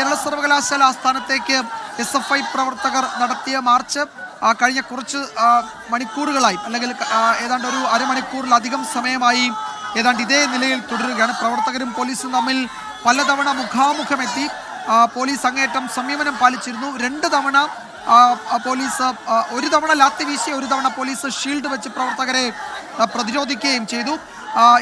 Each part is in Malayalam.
കേരള സർവകലാശാല ആസ്ഥാനത്തേക്ക് എസ് എഫ് ഐ പ്രവർത്തകർ നടത്തിയ മാർച്ച് കഴിഞ്ഞ കുറച്ച് മണിക്കൂറുകളായി അല്ലെങ്കിൽ ഏതാണ്ട് ഒരു അരമണിക്കൂറിലധികം സമയമായി ഏതാണ്ട് ഇതേ നിലയിൽ തുടരുകയാണ്. പ്രവർത്തകരും പോലീസും തമ്മിൽ പലതവണ മുഖാമുഖമെത്തി പോലീസ് അങ്ങേറ്റം സംയമനം പാലിച്ചിരുന്നു. രണ്ട് തവണ പോലീസ് ഒരു തവണ ലാത്തി വീശി ഒരു തവണ പോലീസ് ഷീൽഡ് വെച്ച് പ്രവർത്തകരെ പ്രതിരോധിക്കുകയും ചെയ്തു.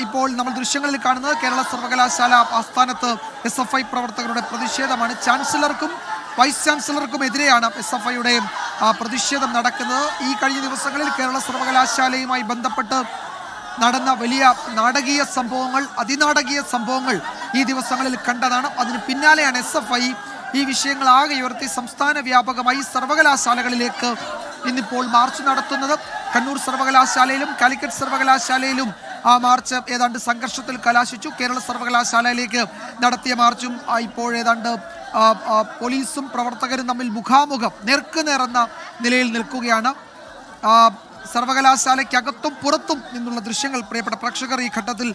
ഇപ്പോൾ നമ്മൾ ദൃശ്യങ്ങളിൽ കാണുന്നത് കേരള സർവകലാശാല ആസ്ഥാനത്ത് എസ് എഫ് ഐ പ്രവർത്തകരുടെ പ്രതിഷേധമാണ്. ചാൻസലർക്കും വൈസ് ചാൻസലർക്കും എതിരെയാണ് എസ് എഫ് ഐയുടെ പ്രതിഷേധം നടക്കുന്നത്. ഈ കഴിഞ്ഞ ദിവസങ്ങളിൽ കേരള സർവകലാശാലയുമായി ബന്ധപ്പെട്ട് നടന്ന വലിയ നാടകീയ സംഭവങ്ങൾ അതിനാടകീയ സംഭവങ്ങൾ ഈ ദിവസങ്ങളിൽ കണ്ടതാണ്. അതിന് പിന്നാലെയാണ് എസ് എഫ് ഐ ഈ വിഷയങ്ങൾ ആകെ ഉയർത്തി സംസ്ഥാന വ്യാപകമായി സർവകലാശാലകളിലേക്ക് ഇന്നിപ്പോൾ മാർച്ച് നടത്തുന്നത്. കണ്ണൂർ സർവകലാശാലയിലും കാലിക്കറ്റ് സർവകലാശാലയിലും ആ മാർച്ച് ഏതാണ്ട് സംഘർഷത്തിൽ കലാശിച്ചു. കേരള സർവകലാശാലയിലേക്ക് നടത്തിയ മാർച്ചും ഇപ്പോൾ ഏതാണ്ട് പോലീസും പ്രവർത്തകരും തമ്മിൽ മുഖാമുഖം നെർക്ക് നേർന്ന നിലയിൽ നിൽക്കുകയാണ്. സർവകലാശാലയ്ക്കകത്തും പുറത്തും നിന്നുള്ള ദൃശ്യങ്ങൾ പ്രിയപ്പെട്ട പ്രേക്ഷകർ ഈ ഘട്ടത്തിൽ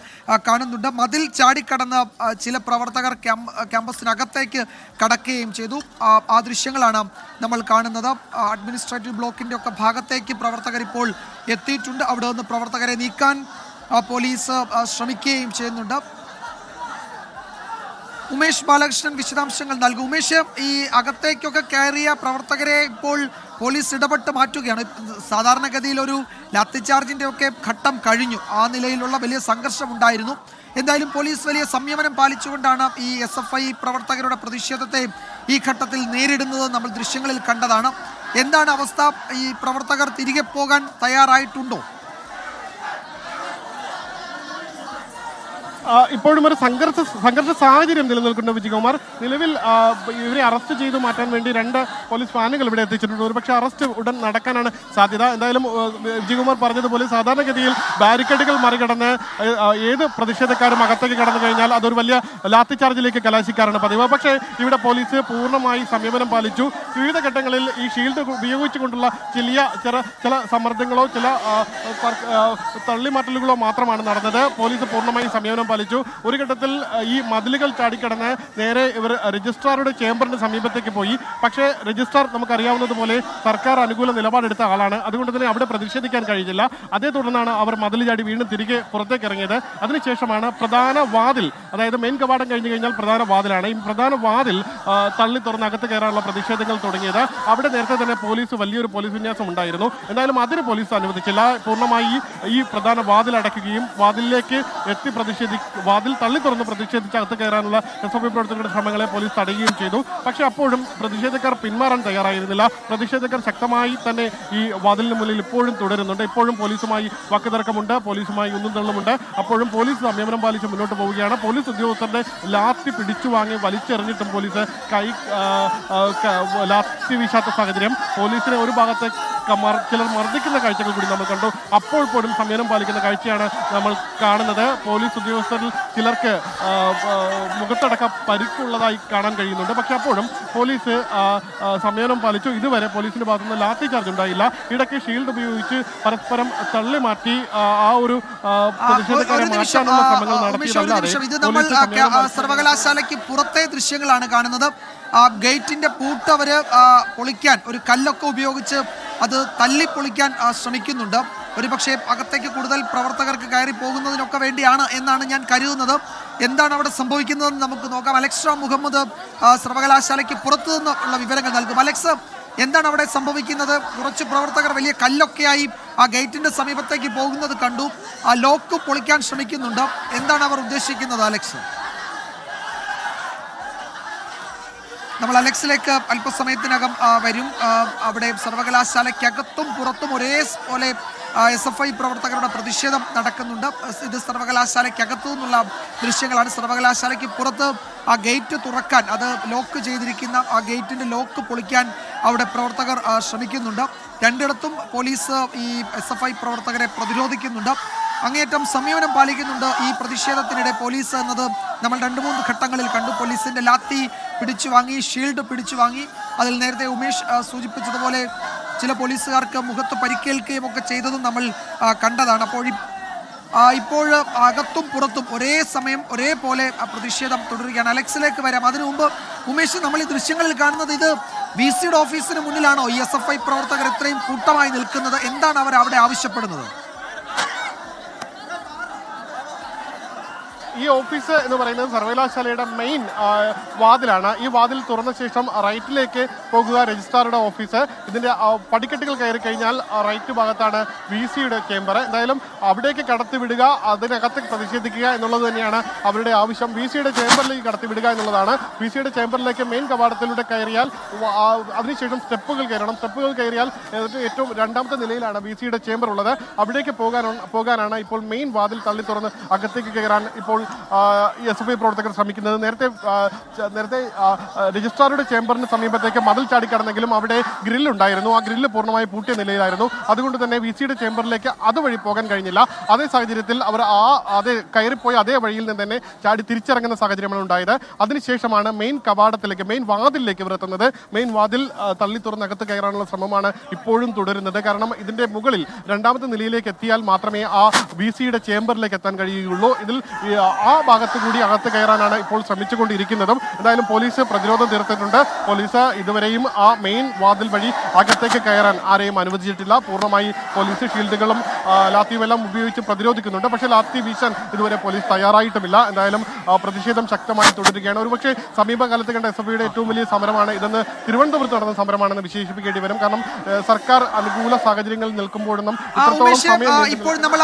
കാണുന്നുണ്ട്. മതിൽ ചാടിക്കടന്ന ചില പ്രവർത്തകർ ക്യാമ്പ ക്യാമ്പസിനകത്തേക്ക് കടക്കുകയും ചെയ്തു. ആ, ദൃശ്യങ്ങളാണ് നമ്മൾ കാണുന്നത്. അഡ്മിനിസ്ട്രേറ്റീവ് ബ്ലോക്കിന്റെ ഒക്കെ ഭാഗത്തേക്ക് പ്രവർത്തകർ ഇപ്പോൾ എത്തിയിട്ടുണ്ട്. അവിടെ നിന്ന് പ്രവർത്തകരെ നീക്കാൻ പോലീസ് ശ്രമിക്കുകയും ചെയ്യുന്നുണ്ട്. ഉമേഷ് ബാലകൃഷ്ണൻ വിശദാംശങ്ങൾ നൽകും. ഉമേഷ് ഈ അകത്തേക്കൊക്കെ കയറിയ പ്രവർത്തകരെ ഇപ്പോൾ പോലീസ് ഇടപെട്ട് മാറ്റുകയാണ്. സാധാരണഗതിയിൽ ഒരു ലാത്തിചാർജിന്റെ ഒക്കെ ഘട്ടം കഴിഞ്ഞു. ആ നിലയിലുള്ള വലിയ സംഘർഷം ഉണ്ടായിരുന്നു. എന്തായാലും പോലീസ് വലിയ സംയമനം പാലിച്ചുകൊണ്ടാണ് ഈ എസ് എഫ് ഐ പ്രവർത്തകരുടെ പ്രതിഷേധത്തെ ഈ ഘട്ടത്തിൽ നേരിടുന്നത് നമ്മൾ ദൃശ്യങ്ങളിൽ കണ്ടതാണ്. എന്താണ് അവസ്ഥ? ഈ പ്രവർത്തകർ തിരികെ പോകാൻ തയ്യാറായിട്ടുണ്ടോ? ഇപ്പോഴും ഒരു സംഘർഷ സംഘർഷ സാഹചര്യം നിലനിൽക്കുന്നുണ്ട് വിജയകുമാർ. നിലവിൽ ഇവരെ അറസ്റ്റ് ചെയ്തു മാറ്റാൻ വേണ്ടി രണ്ട് പോലീസ് വാനുകൾ ഇവിടെ എത്തിച്ചിട്ടുണ്ട്. ഒരുപക്ഷെ അറസ്റ്റ് ഉടൻ നടക്കാനാണ് സാധ്യത. എന്തായാലും വിജയകുമാർ പറഞ്ഞതുപോലെ സാധാരണഗതിയിൽ ബാരിക്കേഡുകൾ മറികടന്ന് ഏത് പ്രതിഷേധക്കാരും അകത്തേക്ക് കടന്നു കഴിഞ്ഞാൽ അതൊരു വലിയ ലാത്തി ചാർജിലേക്ക് കലാശിക്കാറാണ് പതിവ്. പക്ഷേ ഇവിടെ പോലീസ് പൂർണമായി സംയമനം പാലിച്ചു. വിവിധ ഘട്ടങ്ങളിൽ ഈ ഷീൽഡ് ഉപയോഗിച്ചുകൊണ്ടുള്ള ചെറിയ ചില ചില സമ്മർദ്ദങ്ങളോ ചില തള്ളിമാറ്റലുകളോ മാത്രമാണ് നടന്നത്. പോലീസ് പൂർണമായി സംയമനം പാലിച്ചു. ഒരു ഘട്ടത്തിൽ ഈ മതിലുകൾ ചാടിക്കടന്ന് നേരെ ഇവർ രജിസ്ട്രാറുടെ ചേംബറിന് സമീപത്തേക്ക് പോയി. പക്ഷേ രജിസ്ട്രാർ നമുക്കറിയാവുന്നതുപോലെ സർക്കാർ അനുകൂല നിലപാടെടുത്ത ആളാണ്. അതുകൊണ്ട് തന്നെ അവിടെ പ്രതിഷേധിക്കാൻ കഴിഞ്ഞില്ല. അതേ തുടർന്നാണ് അവർ മതിൽ ചാടി വീണ്ടും തിരികെ പുറത്തേക്ക് ഇറങ്ങിയത്. അതിനുശേഷമാണ് പ്രധാന വാതിൽ അതായത് മെയിൻ കവാടം കഴിഞ്ഞു കഴിഞ്ഞാൽ പ്രധാന വാതിലാണ്. ഈ പ്രധാന വാതിൽ തള്ളി തുറന്ന് അകത്ത് കയറാനുള്ള പ്രതിഷേധങ്ങൾ തുടങ്ങിയത്. അവിടെ നേരത്തെ തന്നെ പോലീസ് വലിയൊരു പോലീസ് വിന്യാസം ഉണ്ടായിരുന്നു. എന്തായാലും അതിന് പോലീസ് അനുവദിച്ചില്ല. പൂർണമായി ഈ പ്രധാന വാതിൽ അടയ്ക്കുകയും വാതിലിലേക്ക് എത്തി പ്രതിഷേധി വാതിൽ തള്ളി തുറന്ന് പ്രതിഷേധിച്ച് അകത്ത് കയറാനുള്ള എസ് എഫ് ഐ പ്രവർത്തകരുടെ ശ്രമങ്ങളെ പോലീസ് തടയുകയും ചെയ്തു. പക്ഷേ അപ്പോഴും പ്രതിഷേധക്കാർ പിന്മാറാൻ തയ്യാറായിരുന്നില്ല. പ്രതിഷേധക്കാർ ശക്തമായി തന്നെ ഈ വാതിലിന് മുന്നിൽ ഇപ്പോഴും തുടരുന്നുണ്ട്. ഇപ്പോഴും പോലീസുമായി വാക്കുതർക്കമുണ്ട് പോലീസുമായി ഒന്നും തള്ളുമുണ്ട് അപ്പോഴും പോലീസ് സംയമനം പാലിച്ച് മുന്നോട്ട് പോവുകയാണ്. പോലീസ് ഉദ്യോഗസ്ഥരുടെ ലാത്തി പിടിച്ചു വാങ്ങി വലിച്ചെറിഞ്ഞിട്ടും പോലീസ് കൈ ലാത്തി വീശാത്ത സാഹചര്യം പോലീസിനെ ഒരു ഭാഗത്തെ ചിലർ മർദ്ദിക്കുന്ന കാഴ്ചകൾ കൂടി നമ്മൾ കണ്ടു. അപ്പോൾ പോലും സംയമനം പാലിക്കുന്ന കാഴ്ചയാണ് നമ്മൾ കാണുന്നത്. പോലീസ് ഉദ്യോഗസ്ഥരിൽ ചിലർക്ക് മുഖത്തടക്ക പരിക്കുള്ളതായി കാണാൻ കഴിയുന്നുണ്ട്. പക്ഷെ അപ്പോഴും പോലീസ് സംയമനം പാലിച്ചു. ഇതുവരെ പോലീസിന്റെ ഭാഗത്തുനിന്ന് ലാത്തി ചാർജ് ഉണ്ടായില്ല. ഇടയ്ക്ക് ഷീൽഡ് ഉപയോഗിച്ച് പരസ്പരം തള്ളി മാറ്റി ആ, ഒരു പ്രതിഷേധക്കാരെ മാറ്റാനുള്ള ശ്രമങ്ങൾ നടത്തിയതല്ലാതെ സർവകലാശാലയ്ക്ക് പുറത്തെ ദൃശ്യങ്ങളാണ് കാണുന്നത്. ആ ഗേറ്റിന്റെ പൂട്ട് അവർ പൊളിക്കാൻ ഒരു കല്ലൊക്കെ ഉപയോഗിച്ച് അത് തല്ലിപ്പൊളിക്കാൻ ശ്രമിക്കുന്നുണ്ട്. ഒരു പക്ഷേ അകത്തേക്ക് കൂടുതൽ പ്രവർത്തകർക്ക് കയറി പോകുന്നതിനൊക്കെ വേണ്ടിയാണ് എന്നാണ് ഞാൻ കരുതുന്നത്. എന്താണ് അവിടെ സംഭവിക്കുന്നതെന്ന് നമുക്ക് നോക്കാം. അലക്സ് മുഹമ്മദ് സർവകലാശാലയ്ക്ക് പുറത്തു നിന്ന് ഉള്ള വിവരങ്ങൾ നൽകും. അലക്സ് എന്താണ് അവിടെ സംഭവിക്കുന്നത്? കുറച്ച് പ്രവർത്തകർ വലിയ കല്ലൊക്കെയായി ആ ഗേറ്റിന്റെ സമീപത്തേക്ക് പോകുന്നത് കണ്ടു. ആ ലോക്ക് പൊളിക്കാൻ ശ്രമിക്കുന്നുണ്ട്. എന്താണ് അവർ ഉദ്ദേശിക്കുന്നത് അലക്സ്? നമ്മൾ അലക്സിലേക്ക് അല്പസമയത്തിനകം വരും. അവിടെ സർവകലാശാലയ്ക്കകത്തും പുറത്തും ഒരേ പോലെ എസ് എഫ് ഐ പ്രവർത്തകരുടെ പ്രതിഷേധം നടക്കുന്നുണ്ട്. ഇത് സർവകലാശാലയ്ക്കകത്തു നിന്നുള്ള ദൃശ്യങ്ങളാണ്. സർവകലാശാലയ്ക്ക് പുറത്ത് ആ ഗേറ്റ് തുറക്കാൻ അത് ലോക്ക് ചെയ്തിരിക്കുന്ന ആ ഗേറ്റിന്റെ ലോക്ക് പൊളിക്കാൻ അവിടെ പ്രവർത്തകർ ശ്രമിക്കുന്നുണ്ട്. രണ്ടിടത്തും പോലീസ് ഈ എസ് എഫ് ഐ പ്രവർത്തകരെ പ്രതിരോധിക്കുന്നുണ്ട്. അങ്ങേയറ്റം സംയമനം പാലിക്കുന്നുണ്ട് ഈ പ്രതിഷേധത്തിനിടെ പോലീസ് എന്നത് നമ്മൾ രണ്ട് മൂന്ന് ഘട്ടങ്ങളിൽ കണ്ടു. പോലീസിന്റെ ലാത്തി പിടിച്ചു വാങ്ങി ഷീൽഡ് പിടിച്ചു വാങ്ങി. അതിൽ നേരത്തെ ഉമേഷ് സൂചിപ്പിച്ചതുപോലെ ചില പോലീസുകാർക്ക് മുഖത്ത് പരിക്കേൽക്കുകയും ഒക്കെ ചെയ്തതും നമ്മൾ കണ്ടതാണ്. അപ്പോൾ ഇപ്പോൾ അകത്തും പുറത്തും ഒരേ സമയം ഒരേപോലെ പ്രതിഷേധം തുടരുകയാണ്. അലക്സിലേക്ക് വരാം. അതിനു മുമ്പ് ഉമേഷ് നമ്മൾ ഈ ദൃശ്യങ്ങളിൽ കാണുന്നത് ഇത് ബി സിയുടെ ഓഫീസിന് മുന്നിലാണോ? ഈ എസ് എഫ് ഐ പ്രവർത്തകർ ഇത്രയും കൂട്ടമായി നിൽക്കുന്നത്. എന്താണ് അവർ അവിടെ ആവശ്യപ്പെടുന്നത്? ഈ ഓഫീസ് എന്ന് പറയുന്നത് സർവകലാശാലയുടെ മെയിൻ വാതിലാണ്. ഈ വാതിൽ തുറന്ന ശേഷം റൈറ്റിലേക്ക് പോകുക രജിസ്ട്രാറുടെ ഓഫീസ്. ഇതിന്റെ പടിക്കെട്ടുകൾ കയറി കഴിഞ്ഞാൽ റൈറ്റ് ഭാഗത്താണ് വി സിയുടെ ചേംബർ എന്തായാലും അവിടേക്ക് കടത്തിവിടുക അതിനകത്ത് പ്രതിഷേധിക്കുക എന്നുള്ളത് തന്നെയാണ് അവരുടെ ആവശ്യം. വി സിയുടെ ചേംബറിലേക്ക് കടത്തിവിടുക എന്നുള്ളതാണ്. വി സിയുടെ ചേംബറിലേക്ക് മെയിൻ കവാടത്തിലൂടെ കയറിയാൽ അതിനുശേഷം സ്റ്റെപ്പുകൾ കയറണം. സ്റ്റെപ്പുകൾ കയറിയാൽ ഏറ്റവും രണ്ടാമത്തെ നിലയിലാണ് വി സിയുടെ ചേംബർ ഉള്ളത്. അവിടേക്ക് പോകാൻ പോകാനാണ് ഇപ്പോൾ മെയിൻ വാതിൽ തള്ളി തുറന്ന് അകത്തേക്ക് കയറാൻ ഇപ്പോൾ എസ് എഫ് ഐ പ്രവർത്തകർ ശ്രമിക്കുന്നത്. നേരത്തെ നേരത്തെ രജിസ്ട്രാറുടെ ചേംബറിന് സമീപത്തേക്ക് മതിൽ ചാടിക്കടന്നെങ്കിലും അവിടെ ഗ്രില്ലുണ്ടായിരുന്നു ആ ഗ്രില്ല് പൂർണമായി പൂട്ടിയ നിലയിലായിരുന്നു. അതുകൊണ്ട് തന്നെ വി സിയുടെ ചേംബറിലേക്ക് അതുവഴി പോകാൻ കഴിഞ്ഞില്ല. അതേ സാഹചര്യത്തിൽ അവർ ആ അതേ കയറിപ്പോയി അതേ വഴിയിൽ നിന്ന് തന്നെ ചാടി തിരിച്ചിറങ്ങുന്ന സാഹചര്യമാണ് ഉണ്ടായത്. അതിനുശേഷമാണ് മെയിൻ കവാടത്തിലേക്ക് മെയിൻ വാതിലിലേക്ക് ഇവർ എത്തുന്നത്. മെയിൻ വാതിൽ തള്ളി തുറന്നകത്ത് കയറാനുള്ള ശ്രമമാണ് ഇപ്പോഴും തുടരുന്നത്. കാരണം ഇതിന്റെ മുകളിൽ രണ്ടാമത്തെ നിലയിലേക്ക് എത്തിയാൽ മാത്രമേ ആ വി സിയുടെ ചേംബറിലേക്ക് എത്താൻ കഴിയുകയുള്ളൂ. ഇതിൽ ആ ഭാഗത്ത് കൂടി അകത്ത് കയറാനാണ് ഇപ്പോൾ ശ്രമിച്ചുകൊണ്ടിരിക്കുന്നതും. എന്തായാലും പോലീസ് പ്രതിരോധം തീർത്തിട്ടുണ്ട്. പോലീസ് ഇതുവരെയും ആ മെയിൻ വാതിൽ വഴി അകത്തേക്ക് കയറാൻ ആരെയും അനുവദിച്ചിട്ടില്ല. പൂർണമായി പോലീസ് ഷീൽഡുകളും ലാത്തി ലാത്തിയുമെല്ലാം ഉപയോഗിച്ച് പ്രതിരോധിക്കുന്നുണ്ട്. പക്ഷേ ലാത്തി വീശാൻ ഇതുവരെ പോലീസ് തയ്യാറായിട്ടുമില്ല. എന്തായാലും പ്രതിഷേധം ശക്തമായി തുടരുകയാണ്. ഒരുപക്ഷെ സമീപകാലത്ത് കണ്ട എസ് എഫ് ഐയുടെ ഏറ്റവും വലിയ സമരമാണ് ഇതെന്ന് തിരുവനന്തപുരത്ത് നടന്ന സമരമാണെന്ന് വിശേഷിപ്പിക്കേണ്ടി വരും. കാരണം സർക്കാർ അനുകൂല സാഹചര്യങ്ങളിൽ നിൽക്കുമ്പോഴൊന്നും ഇപ്പോൾ നമ്മൾ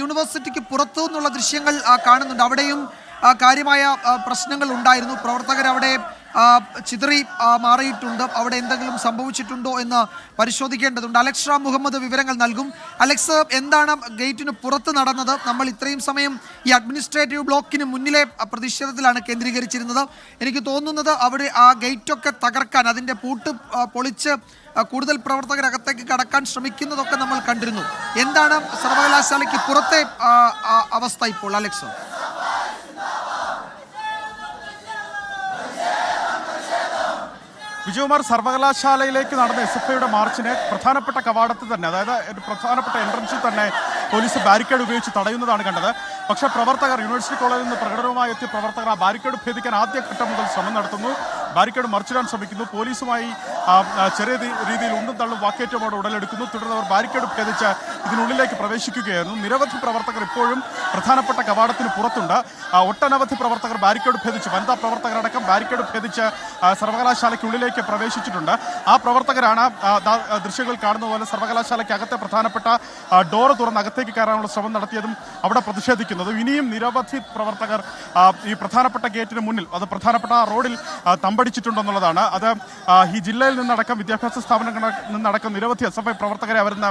യൂണിവേഴ്സിറ്റിക്ക് പുറത്തു നിന്നുള്ള ദൃശ്യങ്ങൾ കാണുന്നുണ്ട്. അവിടെയും കാര്യമായ പ്രശ്നങ്ങൾ ഉണ്ടായിരുന്നു. പ്രവർത്തകർ അവിടെ ചിതറി മാറിയിട്ടുണ്ട്. അവിടെ എന്തെങ്കിലും സംഭവിച്ചിട്ടുണ്ടോ എന്ന് പരിശോധിക്കേണ്ടതുണ്ട്. അലക്സ് റാം മുഹമ്മദ് വിവരങ്ങൾ നൽകും. അലക്സ് എന്താണ് ഗേറ്റിന് പുറത്ത് നടന്നത്? നമ്മൾ ഇത്രയും സമയം ഈ അഡ്മിനിസ്ട്രേറ്റീവ് ബ്ലോക്കിന് മുന്നിലെ പ്രതിഷേധത്തിലാണ് കേന്ദ്രീകരിച്ചിരുന്നത്. എനിക്ക് തോന്നുന്നത് അവിടെ ആ ഗേറ്റൊക്കെ തകർക്കാൻ അതിന്റെ പൂട്ട് പൊളിച്ച് കൂടുതൽ പ്രവർത്തകർ അകത്തേക്ക് കടക്കാൻ ശ്രമിക്കുന്നതൊക്കെ നമ്മൾ കണ്ടിരുന്നു. എന്താണ് സർവകലാശാലയ്ക്ക് പുറത്തെ അവസ്ഥ ഇപ്പോൾ അലക്സ്? വിജയകുമാർ സർവകലാശാലയിലേക്ക് നടന്ന എസ് എഫ് ഐയുടെ മാർച്ചിനെ പ്രധാനപ്പെട്ട കവാടത്തിൽ തന്നെ അതായത് പ്രധാനപ്പെട്ട എൻട്രൻസിൽ തന്നെ പോലീസ് ബാരിക്കേഡ് ഉപയോഗിച്ച് തടയുന്നതാണ് കണ്ടത്. പക്ഷേ പ്രവർത്തകർ യൂണിവേഴ്സിറ്റി കോളേജിൽ നിന്ന് പ്രകടനവുമായി എത്തിയ പ്രവർത്തകർ ആ ബാരിക്കേഡ് ഭേദിക്കാൻ ആദ്യഘട്ടം മുതൽ ശ്രമം നടത്തുന്നു. ബാരിക്കേഡ് മറിച്ചിടാൻ ശ്രമിക്കുന്നു. പോലീസുമായി ചെറിയ രീതിയിൽ ഉണ്ടും തള്ളും വാക്കേറ്റമോടെ ഉടലെടുക്കുന്നു. തുടർന്ന് അവർ ബാരിക്കേഡ് ഭേദിച്ച് ഇതിനുള്ളിലേക്ക് പ്രവേശിക്കുകയായിരുന്നു. നിരവധി പ്രവർത്തകർ ഇപ്പോഴും പ്രധാനപ്പെട്ട കവാടത്തിന് പുറത്തുണ്ട്. ഒട്ടനവധി പ്രവർത്തകർ ബാരിക്കേഡ് ഭേദിച്ച് വനിതാ പ്രവർത്തകരടക്കം ബാരിക്കേഡ് ഭേദിച്ച് സർവകലാശാലയ്ക്കുള്ളിലേക്ക് പ്രവേശിച്ചിട്ടുണ്ട്. ആ പ്രവർത്തകരാണ് ദൃശ്യങ്ങൾ കാണുന്ന പോലെ സർവകലാശാലയ്ക്കകത്തെ പ്രധാനപ്പെട്ട ഡോർ തുറന്ന് അകത്തേക്ക് കയറാനുള്ള ശ്രമം നടത്തിയതും അവിടെ പ്രതിഷേധിക്കുന്നതും. ഇനിയും നിരവധി പ്രവർത്തകർ ഈ പ്രധാനപ്പെട്ട ഗേറ്റിന് മുന്നിൽ അത് പ്രധാനപ്പെട്ട റോഡിൽ ആ, തമ്പടിച്ചിട്ടുണ്ടെന്നുള്ളതാണ് അത് ഈ ജില്ലയിൽ നിന്നടക്കം വിദ്യാഭ്യാസ സ്ഥാപനങ്ങളിൽ നിന്നടക്കം നിരവധി എസ് എഫ് ഐ പ്രവർത്തകരെ അവരുന്ന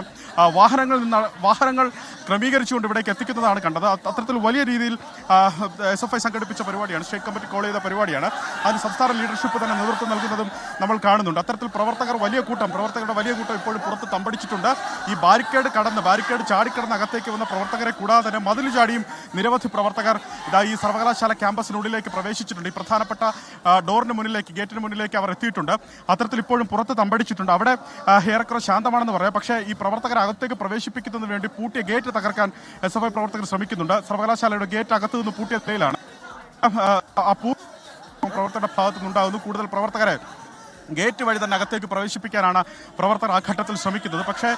വാഹനങ്ങളിൽ നിന്ന് വാഹനങ്ങൾ ക്രമീകരിച്ചുകൊണ്ട് ഇവിടേക്ക് എത്തിക്കുന്നതാണ് കണ്ടത്. അത് അത്തരത്തിൽ വലിയ രീതിയിൽ എസ് എഫ് ഐ സംഘടിപ്പിച്ച പരിപാടിയാണ് സ്റ്റേറ്റ് കമ്മിറ്റി കോൾ ചെയ്ത പരിപാടിയാണ്. അതിന് സംസ്ഥാന ലീഡർഷിപ്പ് തന്നെ നേതൃത്വം നൽകുന്നതും നമ്മൾ കാണുന്നുണ്ട്. അത്തരത്തിൽ പ്രവർത്തകർ വലിയ കൂട്ടം പ്രവർത്തകരുടെ വലിയ കൂട്ടം ഇപ്പോഴും പുറത്ത് തമ്പടിച്ചിട്ടുണ്ട്. ഈ ബാരിക്കേഡ് കടന്ന് ബാരിക്കേഡ് ചാടിക്കടന്ന് അകത്തേക്ക് വന്ന പ്രവർത്തകരെ കൂടാതെ തന്നെ മതിൽ ചാടിയും നിരവധി പ്രവർത്തകർ ഇതാ ഈ സർവകലാശാല ക്യാമ്പസിനുള്ളിലേക്ക് പ്രവേശിച്ചിട്ടുണ്ട്. ഈ പ്രധാനപ്പെട്ട ഡോറിന് മുന്നിലേക്ക് ഗേറ്റിന് മുന്നിലേക്ക് അവർ എത്തിയിട്ടുണ്ട്. അത്തരത്തിൽ ഇപ്പോഴും പുറത്ത് തമ്പടിച്ചിട്ടുണ്ട്. അവിടെ ഏറെക്കുറെ ശാന്തമാണെന്ന് പറയാം. പക്ഷേ ഈ പ്രവർത്തകർ അകത്തേക്ക് പ്രവേശിപ്പിക്കുന്നതിന് വേണ്ടി പൂട്ടിയ ഗേറ്റ് തകർക്കാൻ എസ് എഫ് ഐ പ്രവർത്തകർ ശ്രമിക്കുന്നുണ്ട്. സർവകലാശാലയുടെ ഗേറ്റ് അകത്തു നിന്ന് പൂട്ടിയ നിലയിലാണ്. ആ, പ്രവർത്തകരുടെ ഭാഗത്തുനിന്നുണ്ടാകുന്നു. കൂടുതൽ പ്രവർത്തകരെ ഗേറ്റ് വഴി തന്നെ അകത്തേക്ക് പ്രവേശിപ്പിക്കാനാണ് പ്രവർത്തകർ ആ ഘട്ടത്തിൽ ശ്രമിക്കുന്നത്. പക്ഷേ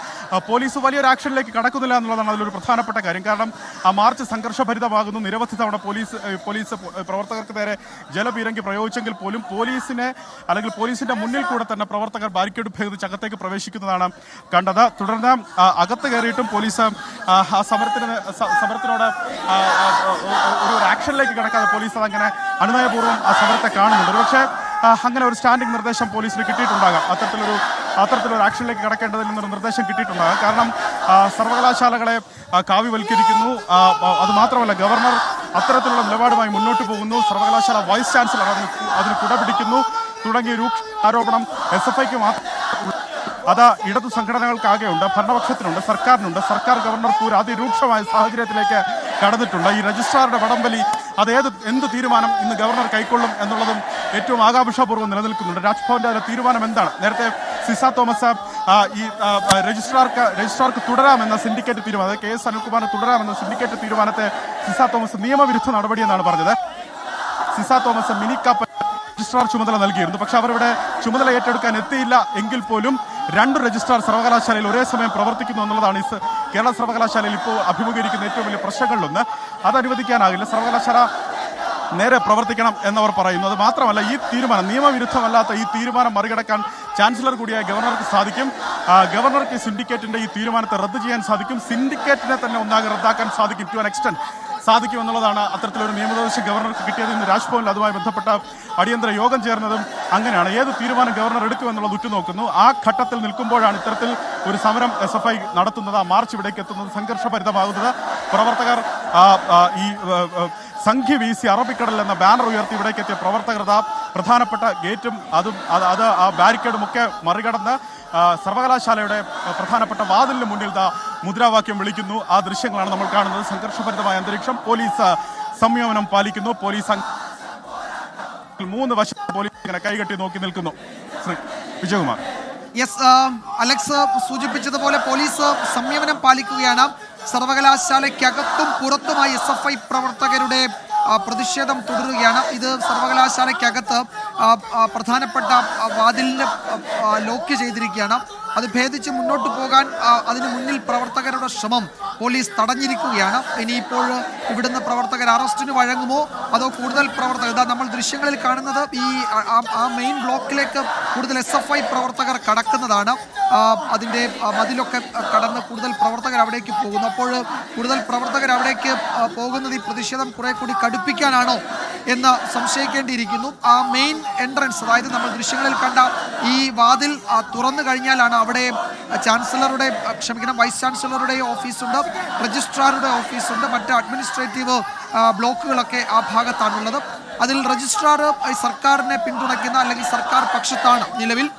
പോലീസ് വലിയൊരു ആക്ഷനിലേക്ക് കടക്കുന്നില്ല എന്നുള്ളതാണ് അതിലൊരു പ്രധാനപ്പെട്ട കാര്യം. കാരണം ആ മാർച്ച് സംഘർഷഭരിതമാകുന്നു. നിരവധി തവണ പോലീസ് പോലീസ് പ്രവർത്തകർക്ക് നേരെ ജലപീരങ്കി പ്രയോഗിച്ചെങ്കിൽ പോലും പോലീസിനെ അല്ലെങ്കിൽ പോലീസിന്റെ മുന്നിൽ കൂടെ തന്നെ പ്രവർത്തകർ ബാരിക്കേഡ് ഭേദിച്ച് അകത്തേക്ക് പ്രവേശിക്കുന്നതാണ് കണ്ടത്. തുടർന്ന് അകത്ത് കയറിയിട്ടും പോലീസ് ആ, സമരത്തിന് സമരത്തിനോട് ഒരു ആക്ഷനിലേക്ക് കിടക്കാതെ പോലീസ് അതങ്ങനെ അനുനയപൂർവം ആ സമരത്തെ കാണുന്നുണ്ട്. ഒരുപക്ഷെ ആ, അങ്ങനെ ഒരു സ്റ്റാൻഡിംഗ് നിർദ്ദേശം പോലീസിന് കിട്ടിയിട്ടുണ്ടാകാം. അത്തരത്തിലൊരു അത്തരത്തിലൊരു ആക്ഷനിലേക്ക് കടക്കേണ്ടതിൽ നിന്നൊരു നിർദ്ദേശം കിട്ടിയിട്ടുണ്ടാകാം. കാരണം സർവകലാശാലകളെ കാവ്യവൽക്കരിക്കുന്നു. ആ, ആ, അത് മാത്രമല്ല ഗവർണർ അത്തരത്തിലുള്ള നിലപാടുമായി മുന്നോട്ട് പോകുന്നു. സർവകലാശാല വൈസ് ചാൻസലർ അതിന് അതിന് കുടപിടിക്കുന്നു തുടങ്ങിയ രൂക്ഷ ആരോപണം എസ് എഫ് ഐക്ക് മാത്രം അത് ഇടതു സംഘടനകൾക്കാകെയുണ്ട് ഭരണപക്ഷത്തിനുണ്ട് സർക്കാരിനുണ്ട്. സർക്കാർ ഗവർണർ ഒരു അതിരൂക്ഷമായ സാഹചര്യത്തിലേക്ക് കടന്നിട്ടുണ്ട്. ഈ രജിസ്ട്രാറുടെ വടംവലി അത് ഏത് എന്ത് തീരുമാനം ഇന്ന് ഗവർണർ കൈക്കൊള്ളും എന്നുള്ളതും ഏറ്റവും ആകാംക്ഷാപൂർവം നിലനിൽക്കുന്നുണ്ട്. രാജ്ഭവന്റെ അതിലെ തീരുമാനം എന്താണ്? നേരത്തെ സിസ തോമസ് ഈ രജിസ്ട്രാർക്ക് രജിസ്ട്രാർക്ക് തുടരാമെന്ന സിൻഡിക്കേറ്റ് തീരുമാനം അതായത് കെ എസ് അനിൽകുമാറിന് തുടരാമെന്ന സിൻഡിക്കേറ്റ് തീരുമാനത്തെ സിസ തോമസ് നിയമവിരുദ്ധ നടപടിയെന്നാണ് പറഞ്ഞത്. സിസ തോമസ് മിനി കപ്പ് രജിസ്ട്രാർ ചുമതല നൽകിയിരുന്നു. പക്ഷെ അവരിവിടെ ചുമതല ഏറ്റെടുക്കാൻ എത്തിയില്ല എങ്കിൽ പോലും രണ്ട് രജിസ്ട്രാർ സർവകലാശാലയിൽ ഒരേ സമയം പ്രവർത്തിക്കുന്നു എന്നുള്ളതാണ് ഈ കേരള സർവകലാശാലയിൽ ഇപ്പോൾ അഭിമുഖീകരിക്കുന്ന ഏറ്റവും വലിയ പ്രശ്നങ്ങളിലൊന്ന്. അത് അനുവദിക്കാനാകില്ല സർവകലാശാല നേരെ പ്രവർത്തിക്കണം എന്നവർ പറയുന്നു. അത് മാത്രമല്ല ഈ തീരുമാനം നിയമവിരുദ്ധമല്ലാത്ത ഈ തീരുമാനം മറികടക്കാൻ ചാൻസലർ കൂടിയായ ഗവർണർക്ക് സാധിക്കും. ഗവർണർക്ക് സിൻഡിക്കേറ്റിന്റെ ഈ തീരുമാനത്തെ റദ്ദ് ചെയ്യാൻ സാധിക്കും. സിൻഡിക്കേറ്റിനെ തന്നെ ഒന്നാകെ റദ്ദാക്കാൻ സാധിക്കും ടു അൻ എക്സ്റ്റെന്റ് സാധിക്കും എന്നുള്ളതാണ് അത്തരത്തിലൊരു നിയമനിർദ്ദേശം ഗവർണർക്ക് കിട്ടിയത്. ഇന്ന് രാജ്ഭവനിൽ അതുമായി ബന്ധപ്പെട്ട അടിയന്തര യോഗം ചേർന്നതും അങ്ങനെയാണ്. ഏത് തീരുമാനം ഗവർണർ എടുക്കുമെന്നുള്ളത് ഉറ്റുനോക്കുന്നു. ആ ഘട്ടത്തിൽ നിൽക്കുമ്പോഴാണ് ഇത്തരത്തിൽ ഒരു സമരം എസ് എഫ് ഐ നടത്തുന്നത് ആ മാർച്ച് ഇവിടേക്ക് എത്തുന്നത് സംഘർഷഭരിതമാകുന്നത്. പ്രവർത്തകർ ഈ സംഖ്യ വീശി അറബിക്കടൽ എന്ന ബാനർ ഉയർത്തി ഇവിടേക്ക് എത്തിയ പ്രവർത്തകർ പ്രധാനപ്പെട്ട ഗേറ്റും അതും അത് ആ ബാരിക്കേഡും ഒക്കെ മറികടന്ന് സർവകലാശാലയുടെ പ്രധാനപ്പെട്ട വാതിലിന് മുന്നിൽ ദാ മുദ്രാവാക്യം വിളിക്കുന്നു. ആ ദൃശ്യങ്ങളാണ് നമ്മൾ കാണുന്നത്. സംഘർഷഭരിതമായ അന്തരീക്ഷം പോലീസ് സംയമനം പാലിക്കുന്നു. പോലീസ് മൂന്ന് വശം പോലീസ് ഇങ്ങനെ കൈകെട്ടി നോക്കി നിൽക്കുന്നു. ശ്രീ വിജയകുമാർ യെസ് അലക്സ് സൂചിപ്പിച്ചതുപോലെ പോലീസ് സംയമനം പാലിക്കുകയാണ്. സർവകലാശാലയ്ക്കകത്തും പുറത്തുമായി എസ് എഫ് ഐ പ്രവർത്തകരുടെ പ്രതിഷേധം തുടരുകയാണ്. ഇത് സർവകലാശാലയ്ക്കകത്ത് പ്രധാനപ്പെട്ട വാതിലിന് ലോക്ക് ചെയ്തിരിക്കുകയാണ്. അത് ഭേദിച്ച് മുന്നോട്ട് പോകാൻ അതിനു മുന്നിൽ പ്രവർത്തകരുടെ ശ്രമം പോലീസ് തടഞ്ഞിരിക്കുകയാണ്. ഇനിയിപ്പോൾ ഇവിടുന്ന് പ്രവർത്തകർ അറസ്റ്റിന് വഴങ്ങുമോ? അതോ കൂടുതൽ പ്രവർത്തകർ നമ്മൾ ദൃശ്യങ്ങളിൽ കാണുന്നത് ഈ ആ- മെയിൻ ബ്ലോക്കിലേക്ക് കൂടുതൽ എസ് എഫ് ഐ പ്രവർത്തകർ കടക്കുന്നതാണ്. അതിന്റെ മതിലൊക്കെ കടന്ന് കൂടുതൽ പ്രവർത്തകർ അവിടേക്ക് പോകുന്നു. അപ്പോൾ കൂടുതൽ പ്രവർത്തകർ അവിടേക്ക് പോകുന്നത് ഈ പ്രതിഷേധം കുറെ കൂടി കടുപ്പിക്കാനാണോ എന്ന് സംശയിക്കേണ്ടിയിരിക്കുന്നു. ആ മെയിൻ എൻട്രൻസ് അതായത് നമ്മൾ ദൃശ്യങ്ങളിൽ കണ്ട ഈ വാതിൽ തുറന്നു കഴിഞ്ഞാലാണ് അവിടെ ചാൻസലറുടെ ക്ഷമിക്കണം വൈസ് ചാൻസലറുടെ ഓഫീസുണ്ട് രജിസ്ട്രാറുടെ ഓഫീസുണ്ട് മറ്റ് അഡ്മിനിസ്ട്രേറ്റീവ് ബ്ലോക്കുകളൊക്കെ ആ ഭാഗത്താണുള്ളത്. അതിൽ രജിസ്ട്രാർ സർക്കാരിനെ പിന്തുണയ്ക്കുന്ന അല്ലെങ്കിൽ സർക്കാർ പക്ഷത്താണ് നിലവിൽ.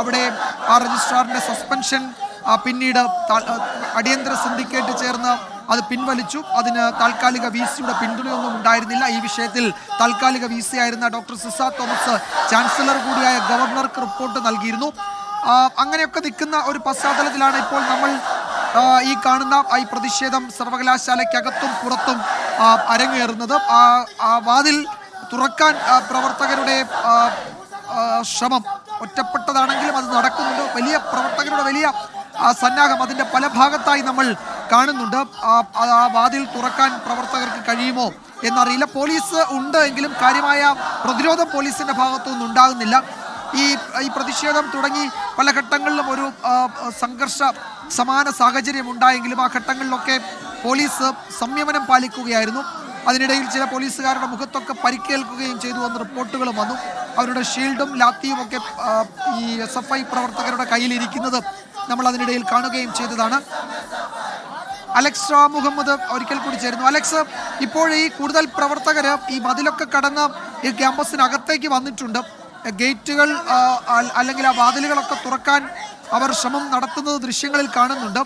അവിടെ ആ രജിസ്ട്രാറിന്റെ സസ്പെൻഷൻ പിന്നീട് അടിയന്തര സിൻഡിക്കേറ്റ് ചേർന്ന് അത് പിൻവലിച്ചു. അതിന് താൽക്കാലിക വി സിയുടെ പിന്തുണയൊന്നും ഉണ്ടായിരുന്നില്ല. ഈ വിഷയത്തിൽ താൽക്കാലിക വി സി ആയിരുന്ന ഡോക്ടർ സിസ തോമസ് ചാൻസലർ കൂടിയായ ഗവർണർക്ക് റിപ്പോർട്ട് നൽകിയിരുന്നു. അങ്ങനെയൊക്കെ നിൽക്കുന്ന ഒരു പശ്ചാത്തലത്തിലാണ് ഇപ്പോൾ നമ്മൾ ഈ കാണുന്ന ഈ പ്രതിഷേധം സർവകലാശാലയ്ക്കകത്തും പുറത്തും അരങ്ങേറുന്നത്. വാതിൽ തുറക്കാൻ പ്രവർത്തകരുടെ ശ്രമം ഒറ്റപ്പെട്ടതാണെങ്കിലും അത് നടക്കുന്നുണ്ട്. വലിയ പ്രവർത്തകരുടെ വലിയ സന്നാഹം അതിന്റെ പല ഭാഗത്തായി നമ്മൾ കാണുന്നുണ്ട്. ആ വാതിൽ തുറക്കാൻ പ്രവർത്തകർക്ക് കഴിയുമോ എന്നറിയില്ല. പോലീസ് ഉണ്ട് എങ്കിലും കാര്യമായ പ്രതിരോധം പോലീസിന്റെ ഭാഗത്തുനിന്ന് ഉണ്ടാകുന്നില്ല. ഈ ഈ പ്രതിഷേധം തുടങ്ങി പല ഘട്ടങ്ങളിലും ഒരു സംഘർഷ സമാന സാഹചര്യം ഉണ്ടായെങ്കിലും ആ ഘട്ടങ്ങളിലൊക്കെ പോലീസ് സംയമനം പാലിക്കുകയായിരുന്നു. അതിനിടയിൽ ചില പോലീസുകാരുടെ മുഖത്തൊക്കെ പരിക്കേൽക്കുകയും ചെയ്തു എന്ന് റിപ്പോർട്ടുകളും വന്നു. അവരുടെ ഷീൽഡും ലാത്തിയും ഒക്കെ ഈ എസ് എഫ് ഐ പ്രവർത്തകരുടെ കയ്യിലിരിക്കുന്നത് നമ്മൾ അതിനിടയിൽ കാണുകയും ചെയ്തതാണ്. അലക്സ് മുഹമ്മദ് ഒരിക്കൽ കൂടി ചേരുന്നു. അലക്സ് ഇപ്പോൾ ഈ കൂടുതൽ പ്രവർത്തകർ ഈ മതിലൊക്കെ കടന്ന് ഈ ക്യാമ്പസിനകത്തേക്ക് വന്നിട്ടുണ്ട്. ഗേറ്റുകൾ അല്ലെങ്കിൽ ആ വാതിലുകളൊക്കെ തുറക്കാൻ അവർ ശ്രമം നടത്തുന്നത് ദൃശ്യങ്ങളിൽ കാണുന്നുണ്ട്.